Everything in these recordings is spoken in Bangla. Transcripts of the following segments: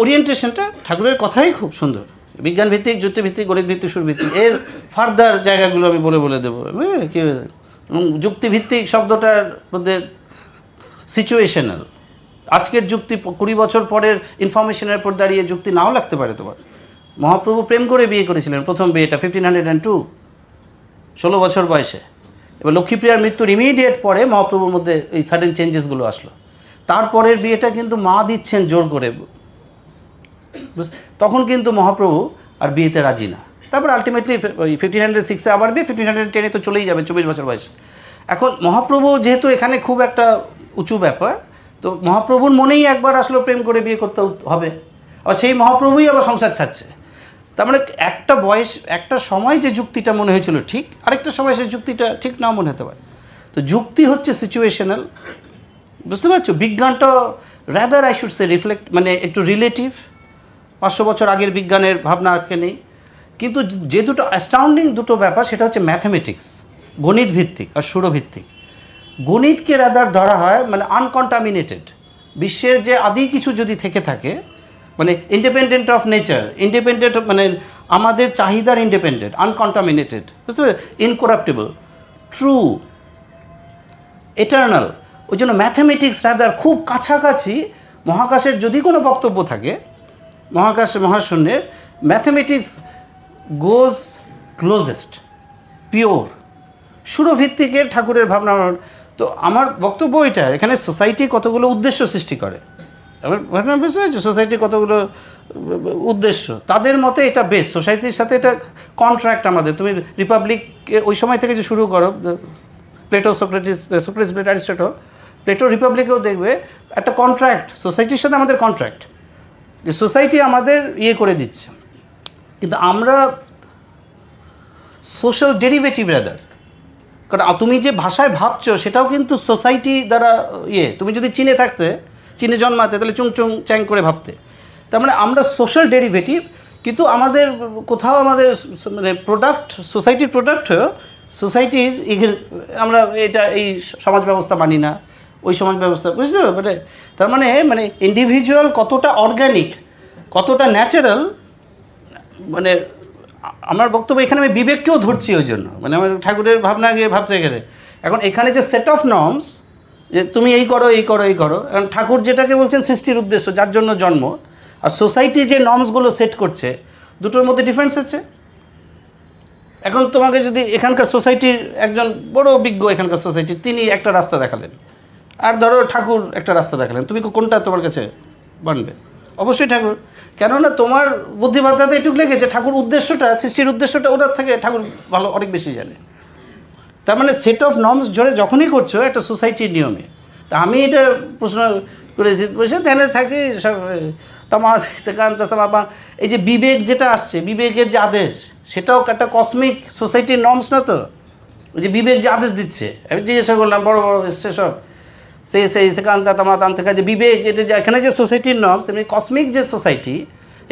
ওরিয়েন্টেশনটা ঠাকুরের কথাই খুব সুন্দর। বিজ্ঞান ভিত্তিক যুক্তিভিত্তিক গণিত ভিত্তিক সুরভিত্তিক, এর ফার্দার জায়গাগুলো আমি বলে বলে দেবো। হ্যাঁ কি এবং যুক্তিভিত্তিক শব্দটার মধ্যে সিচুয়েশনাল আজকের যুক্তি কুড়ি বছর পরের ইনফরমেশনের উপর দাঁড়িয়ে যুক্তি নাও লাগতে পারে তোমার। মহাপ্রভু প্রেম করে বিয়ে করেছিলেন, প্রথম বিয়েটা ফিফটিন হান্ড্রেড অ্যান্ড টু ষোলো বছর বয়সে। এবার লক্ষ্মীপ্রিয়ার মৃত্যুর ইমিডিয়েট পরে মহাপ্রভুর মধ্যে এই সাডেন চেঞ্জেসগুলো আসলো। তারপরের বিয়েটা কিন্তু মা দিচ্ছেন জোর করে। তখন কিন্তু মহাপ্রভু আর বিয়েতে রাজি না। তারপর আলটিমেটলি ফিফটিন হান্ড্রেড সিক্সে আবার বিয়ে ফিফটিন হান্ড্রেড টেনে তো চলেই যাবে, চব্বিশ বছর বয়সে। এখন মহাপ্রভু যেহেতু এখানে খুব একটা উঁচু ব্যাপার, তো মহাপ্রভুর মনেই একবার আসলো প্রেম করে বিয়ে করতে হবে। আর সেই মহাপ্রভুই আবার সংসার ছাড়ছে। তার মানে একটা বয়স, একটা সময় যে যুক্তিটা মনে হয়েছিল ঠিক, আরেকটা সময় সেই যুক্তিটা ঠিক নাও মনে হতে পারে। তো যুক্তি হচ্ছে সিচুয়েশনাল বুঝতে পারছ? বিজ্ঞানটা rather I should say reflect মানে একটু রিলেটিভ পাঁচশো বছর আগের বিজ্ঞানের ভাবনা আজকে নেই। কিন্তু যে দুটো অ্যাস্টাউন্ডিং দুটো ব্যাপার, সেটা হচ্ছে ম্যাথামেটিক্স গণিত ভিত্তিক আর সুরভিত্তিক। গণিতকে রাদার ধরা হয় মানে আনকন্টামিনেটেড বিশ্বের যে আদি কিছু যদি থেকে থাকে মানে ইন্ডিপেন্ডেন্ট অফ নেচার ইন্ডিপেন্ডেন্ট মানে আমাদের চাহিদার ইন্ডিপেন্ডেন্ট আনকন্টামিনেটেড বুঝতে পারছ ইনকরাপ্টেবল ট্রু এটার্নাল ওই জন্য ম্যাথামেটিক্স রাদার খুব কাছাকাছি মহাকাশের যদি কোনো বক্তব্য থাকে মহাকাশ মহাশূন্যের ম্যাথামেটিক্স গোজ ক্লোজেস্ট পিওর সুরভিত্তিকের ঠাকুরের ভাবনা তো আমার বক্তব্য এটা এখানে সোসাইটি কতগুলো উদ্দেশ্য সৃষ্টি করে? আমার বুঝতে সোসাইটি কতগুলো উদ্দেশ্য? তাদের মতে এটা বেশ সোসাইটির সাথে এটা কন্ট্রাক্ট আমাদের। তুমি রিপাবলিক ওই সময় থেকে যে শুরু করো Plato, Socrates Socrates, Plato, Aristotle, Plato রিপাবলিকেও দেখবে একটা কন্ট্রাক্ট সোসাইটির সাথে আমাদের কন্ট্রাক্ট যে সোসাইটি আমাদের ইয়ে করে দিচ্ছে। কিন্তু আমরা সোশ্যাল ডেরিভেটিভ রাদার কারণ তুমি যে ভাষায় ভাবছ সেটাও কিন্তু সোসাইটি দ্বারা ইয়ে তুমি যদি চীনে থাকতে, চীনে জন্মাতে, তাহলে চুং চুং চ্যাং করে ভাবতে। তার মানে আমরা সোশ্যাল ডেরিভেটিভ, কিন্তু আমাদের কোথাও আমাদের মানে প্রোডাক্ট সোসাইটির প্রোডাক্ট সোসাইটির আমরা এটা এই সমাজ ব্যবস্থা মানি না। ওই সমাজ ব্যবস্থা, বুঝতে পারো? মানে তার মানে মানে ইন্ডিভিজুয়াল কতটা অর্গ্যানিক কতটা ন্যাচারাল মানে আমার বক্তব্য এখানে আমি বিবেককেও ধরছি ওই জন্য। মানে আমার ঠাকুরের ভাবনা গিয়ে ভাবতে গেলে এখন এখানে যে সেট অফ নর্মস যে তুমি এই করো এই করো এই করো এখন ঠাকুর যেটাকে বলছেন সৃষ্টির উদ্দেশ্য, যার জন্য জন্ম, আর সোসাইটি যে নর্মসগুলো সেট করছে, দুটোর মধ্যে ডিফারেন্স আছে? এখন তোমাকে যদি এখানকার সোসাইটির একজন বড় বিজ্ঞ এখানকার সোসাইটির তিনি একটা রাস্তা দেখালেন। আর ধরো ঠাকুর একটা রাস্তা দেখালেন, তুমি কোনটা তোমার কাছে বানবে? অবশ্যই ঠাকুর। কেননা তোমার বুদ্ধিমত্তাতে এটুকু লেগেছে, ঠাকুর উদ্দেশ্যটা, সৃষ্টির উদ্দেশ্যটা ওটার থেকে ঠাকুর ভালো, অনেক বেশি জানে। তার মানে সেট অফ নর্মস জোরে যখনই করছ, একটা সোসাইটির নিয়মে। তা আমি এটা প্রশ্ন করেছি, বসে ধ্যানে থাকি, সব তামা সেখান তামা এই যে বিবেক যেটা আসছে, বিবেকের যে আদেশ, সেটাও একটা কসমিক সোসাইটির নর্মস না তো? ওই যে বিবেক যে আদেশ দিচ্ছে, আমি জিজ্ঞাসা করলাম, বড় বড় এসছে সব। সেই সেই সেখান তামা তান থেকে যে বিবেক এটা যে এখানে যে সোসাইটির নর্মস তেমনি কসমিক যে সোসাইটি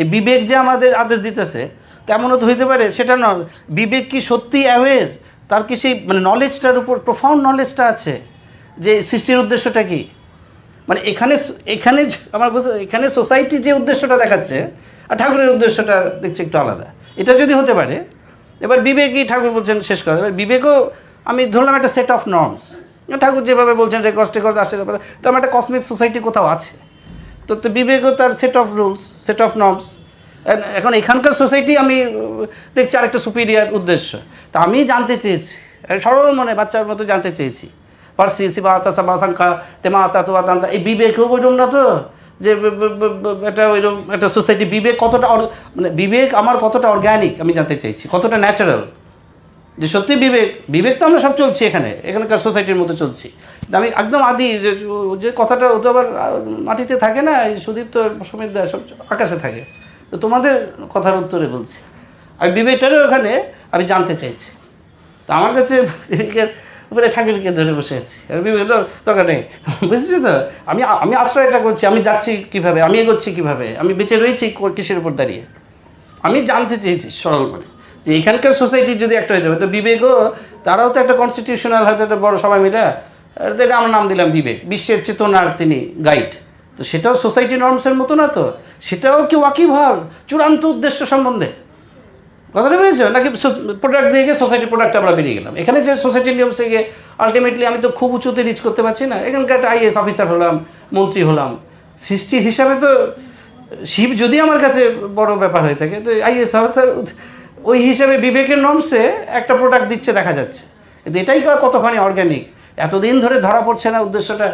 এই বিবেক যে আমাদের আদেশ দিতেছে, তেমনও তো হইতে পারে, সেটা নয় বিবেক কি সত্যি অ্যাওয়ের তার কি সেই মানে নলেজটার উপর প্রফাউন্ড নলেজটা আছে? যে সৃষ্টির উদ্দেশ্যটা কি? মানে এখানে এখানে আমার বুঝতে, এখানে সোসাইটি যে উদ্দেশ্যটা দেখাচ্ছে, আর ঠাকুরের উদ্দেশ্যটা দেখছে একটু আলাদা। এটা যদি হতে পারে, এবার বিবেকই ঠাকুর বলছেন শেষ কথা। এবার বিবেকও, আমি ধরলাম একটা সেট অফ নর্মস ঠাকুর যেভাবে বলছেন রেকর্ড টেকর্ড আসে তো আমার একটা কসমিক সোসাইটি কোথাও আছে। তো তো বিবেকও তার set of rules set of norms এখন এখানকার সোসাইটি আমি দেখছি আরেকটা সুপিরিয়ার উদ্দেশ্য। তা আমি জানতে চেয়েছি সরল মনে, বাচ্চার মতো জানতে চেয়েছি। পার্সি শিবা আতা সাবা সংখ্যা তেমা আতা তো আতা এই বিবেকও ওইরকম না তো? যে একটা ওইরকম একটা সোসাইটি বিবেক কতটা মানে বিবেক আমার কতটা অর্গ্যানিক আমি জানতে চাইছি কতটা ন্যাচারাল যে সত্যি বিবেক বিবেক তো আমরা সব চলছি এখানে, এখানকার সোসাইটির মতো চলছি। আমি একদম আদি, যে যে কথাটা, ও তো আবার মাটিতে থাকে না, এই সুদীপ্ত, সমিত দা, সব আকাশে থাকে। তো তোমাদের কথার উত্তরে বলছি। আমি বিবেকটারও ওখানে আমি জানতে চাইছি। তো আমার কাছে উপরে ঠাকুরকে ধরে বসে আছি। বিবেক দরকার নেই। বুঝেছ তো? আমি আমি আশ্রয়টা করছি, আমি যাচ্ছি কীভাবে, আমি এগোচ্ছি কীভাবে, আমি বেঁচে রয়েছি কিসের উপর দাঁড়িয়ে? আমি জানতে চেয়েছি সরল করে যে এখানকার সোসাইটি যদি একটা হইতে হবে তো বিবেকও তারাও তো একটা কনস্টিটিউশনাল হয়তো একটা বড় সবাই মিলে এটা আমরা নাম দিলাম বিবেক, বিশ্বের চেতনার তিনি গাইড তো সেটাও সোসাইটি নর্মসের মতো না তো? সেটাও কি ওয়াকিবহাল চূড়ান্ত উদ্দেশ্য সম্বন্ধে। কথাটা বুঝেছ? নাকি প্রোডাক্ট দিয়ে সোসাইটি প্রোডাক্ট আমরা বেরিয়ে গেলাম? এখানে যে সোসাইটির নিয়মসে গিয়ে আলটিমেটলি আমি তো খুব উঁচুতে রিচ করতে পারছি না। এখানকার একটা আইএস অফিসার হলাম, মন্ত্রী হলাম। সৃষ্টির হিসাবে তো শিব যদি আমার কাছে বড় ব্যাপার হয়ে থাকে, তো আইএস অফিসার ওই হিসেবে বিবেকের নমসে একটা প্রোডাক্ট দিচ্ছে, দেখা যাচ্ছে। কিন্তু এটাই কতখানি অর্গ্যানিক এতদিন ধরে ধরা পড়ছে না উদ্দেশ্যটা।